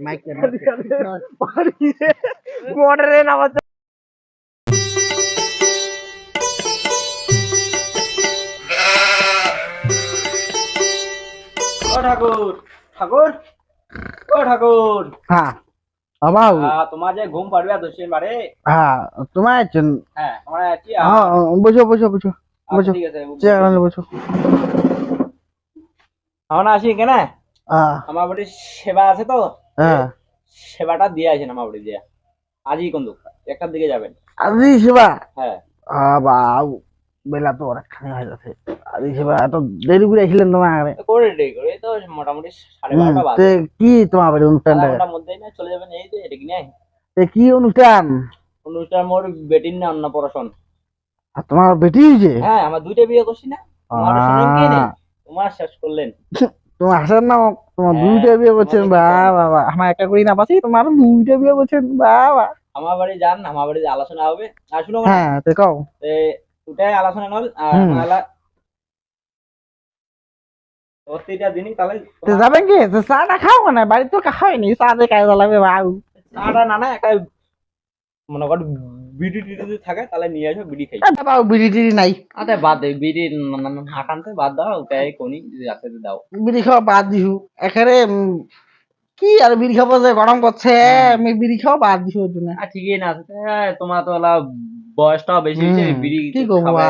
ঠাকুর। ঠাকুর? ও ঠাকুর। হ্যাঁ। বাবু তোমার যে ঘুম পাড়বে দোষের বারে? হ্যাঁ তোমার আছেন? হ্যাঁ আমরা আছি হ্যাঁ বসো বসো বসো। আচ্ছা, বসো। ঠিক আছে চেয়ার আনলে বসো। আমরা আসি কেন আমার বাড়ির সেবা আছে তো? হ্যাঁ। সেবাটা দিয়ে আসেন আমার বাড়ি দিয়ে। আজই কিন্তু একটার দিকে যাবেন। আজি সেবা? হ্যাঁ। বাবু বেলা তো অনেক অনেকখানি হয়ে যাচ্ছে। আজি সেবা এত দেরি করে আসলেন তোমার আগে করে রেডি করে তো মোটামুটি সাড়ে বারোটা বাজে। কি তোমার বাড়ি অনুষ্ঠানটা মধ্যেই না চলে যাবেন এই যে এদিকে নিয়ে। তে কি অনুষ্ঠান? অনুষ্ঠান মোর বেটির না অন্নপ্রাশন। আর তোমার বেটি হয়েছে? হ্যাঁ আমার দুইটা বিয়ে করছি না। কি নেই। তোমার শেষ করলেন। তোমার হাসার নাম তোমার হ্যাঁ, দুইটা বিয়ে করছেন বাবা। আমার একটা করি না পাচ্ছি তোমার দুইটা বিয়ে করছেন বাবা। আমার বাড়ি যান আমার বাড়িতে আলোচনা হবে। আর শুনো হ্যাঁ তে কও। ওটাই আলোচনা নল আর যাবেন কি? তো চাটা খাও না বাড়িতে তো খাওয়াইনি চা দিয়ে কাজ লাগবে বাবু। চাটা না না একটা মনে কর বিড়ি টিড়ি যদি থাকে তাহলে নিয়ে আসো বিড়ি খাই। বাবু বিড়ি টিড়ি নাই। বাদ দে বিড়ি হাঁটানতে বাদ দাও ওটাই কোনি রাতে দাও। বিড়ি খাওয়া বাদ দিছু এখানে কি আর বিড়ি খাব যে গরম করছে? আমি বিড়ি খাওয়া বাদ দিছু ওর জন্য। ঠিকই না আছে হ্যাঁ, তোমার তো ওলা বয়সটাও বেশি হয়েছে বিড়ি কি খাবে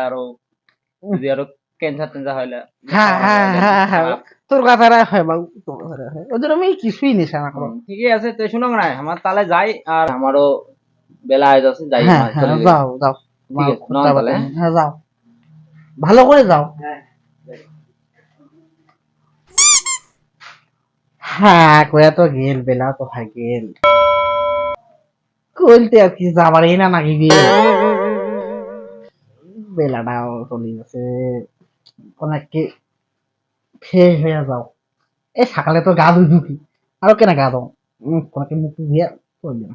আরও? যদি আরও ক্যান্সার টেন্সার হইলে হ্যাঁ হ্যাঁ হ্যাঁ হ্যাঁ তোর কথাটা হয় বাবু তোর কথাটা হয়। জন্য আমি কিছুই নেশা না। করো ঠিকই আছে তো শুনো না আমার তাহলে যাই আর আমারও বেলা আয়োজন যাই হ্যাঁ, হ্যাঁ, যাও যাও হ্যাঁ যাও। ভালো করে যাও। হ্যাঁ কোয়া তো গেল বেলা তো ভাই গেল। কইতে আর কি যাবার এই না নাকি বিয়ে বেলাটাও চলে গেছে। অনেককে ফ্রেশ হয়ে যাও। এ সকালে তো গা ধুই ঢুকি আর কেনা গা দাও কোনাকে মুখ দিয়ে চলে যাও।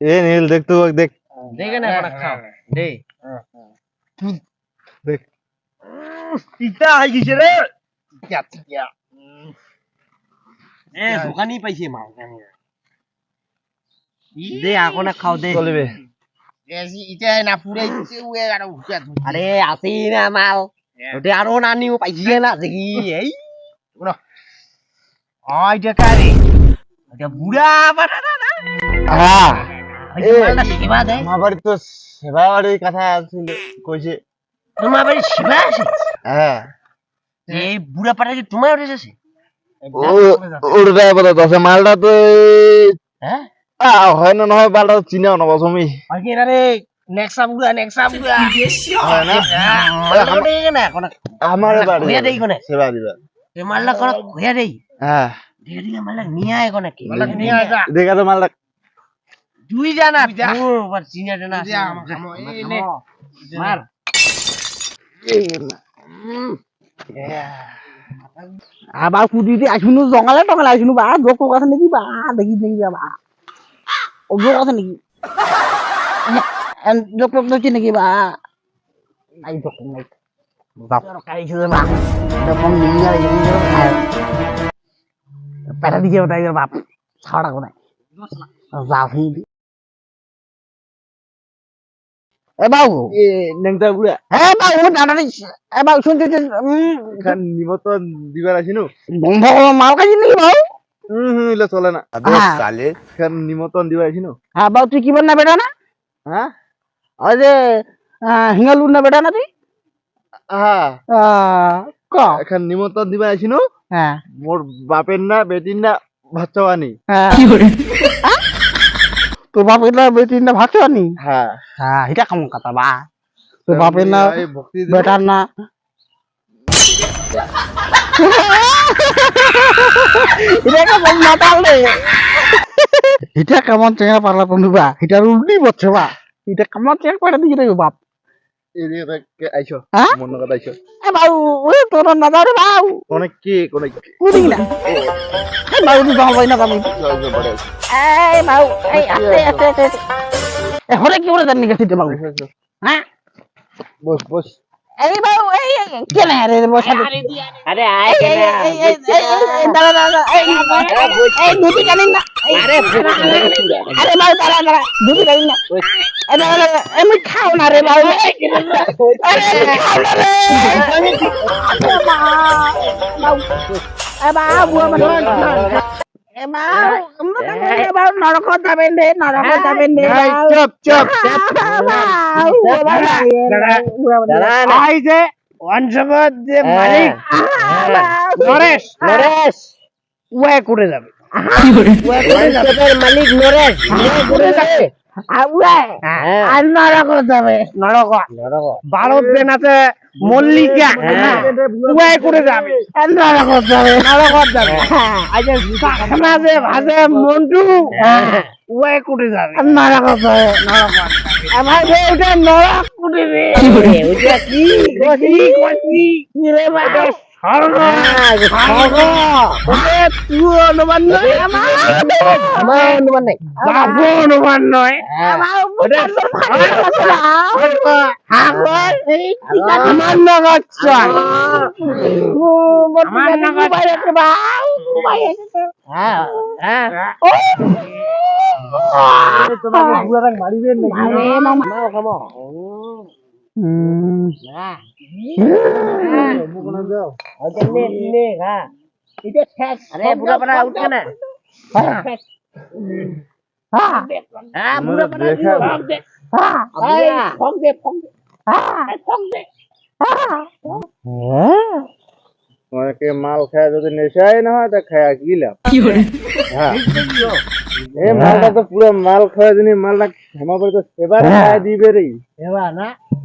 এ নীল দেখ তো দেখ। দেখে না কোন খাও। দে দেখ। ইটা আই গিছে রে? এ দোকানি পাইছে মাল দে আকো না খাও দে। চলিবে। ইটা না পুরে উয়ে আর উচা আরে আসি না মাল। ওতে আরও নানিও পাইছে না দেখি এই। শুনো ওই এটা এটা বুড়া বানা না হ্যাঁ বাড়ি তো সেবা বাড়ির কথা ছিল কইছে। তোমার বাড়ি শিবা আছে হ্যাঁ। এই বুড়া পাটা কি তোমার উঠেছে ওটা বলে দশে মালটা তো হ্যাঁ? হয় না নহয় বালটা চিনাও না বসমি এটা রে? নেক্সা বুড়া নেক্সা বুড়া হয় না? মালটা উঠে না কোন আমার বাড়ি কইয়া দেই কোনে সেবা দিবা। এই মালটা কোন কইয়া দেই। হ্যাঁ। দিয়ে দিয়ে মালটা নিয়ে আয় কোনে কি মালটা নিয়ে আয় দেখা তো মালটা দুই জানা পুরো বার চিনা জানা আছে। মার। আবার কুদিতে আসুন জঙ্গলে টঙ্গলে আসুন বা যোগ টোক আছে নাকি বা দেখি দেখি বা ও যোগ আছে নাকি? যোগ টোক দেখছি নাকি বা? নাই যোগ নাই। যাও কাইছে বা ফোন নিয়ে যাই পেটা দিকে ওটাই বাপ। ছাড়া কোথায় যাও নিমন্ত্রণ দিবা আসিনু হ্যাঁ। তুই না বেটা না? হ্যাঁ? না বেটা না তুই? হ্যাঁ। ক? মোর বাপের না বেটির না ভাচ্চবানি তোর বাপের না বেটির না ভাত আনি হ্যাঁ। হ্যাঁ এটা কেমন কথা বা? তোর বাপের না। বেটার না? এটা কেমন মাতাল রে? এটা কেমন চেঙ্গা পারলা বন্ধুবা এটা উল্টি বলছে বা? এটা কেমন চেঙ্গা পাড়া দিয়ে রে বাপ? যে কে আইছো কথা আইছো এ বাবু ওই তোর না। দাও রে বাবু হরে গেছিস বাবু। হ্যাঁ? বস বস। এই বাবু এই কেন রে বসা আরে এই দাঁড়া দাঁড়া এই দুটি কানিন না। আরে আরে বাবু দাঁড়া না এই আমি খাও না রে বাবু আরে আমি খাও না রে এ বাবু আমার এ বাবু আমরা তো বাবু নরক যাবেন রে নরক যাবেন রে চুপ চুপ আই যে অঞ্চগত যে মালিক নরেশ নরেশ ওয়ে করে যাবে মালিক নরেশ আর নরক যাবে। নরক। ভারত বেনাতে মল্লিকা ওয়ে করে যাবে। নরক যাবে। নরক যাবে। আজ শাখনা ভাজে মন্টু ওয়ে করে যাবে। নরক যাবে। নরক আমার যে ওটা নরক করে রে ওটা কি? কষি কি? রে বাবা হ্যাঁ। হ্যাঁ তোমাকে মারিবেন নাকি আরে বুড়া পাড়া উঠছে না হ্যাঁ বুড়া পাড়া দে ফক দে ফক দে ফক দে তোমাকে মাল খায় যদি নেশাই না হয় তা খায় কি লাভ? হ্যাঁ। মালটা তো পুরো মাল খাওয়া দিনি মালটা আমার বাড়িতে সেবার খায় দিবে রে। এবা না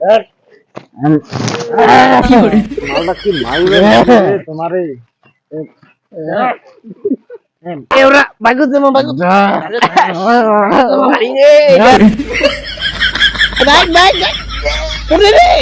ধর মালটা কি মারবে তোমারে এওরা বাগু দেমো বাগু বাগ বাগ ওরে রে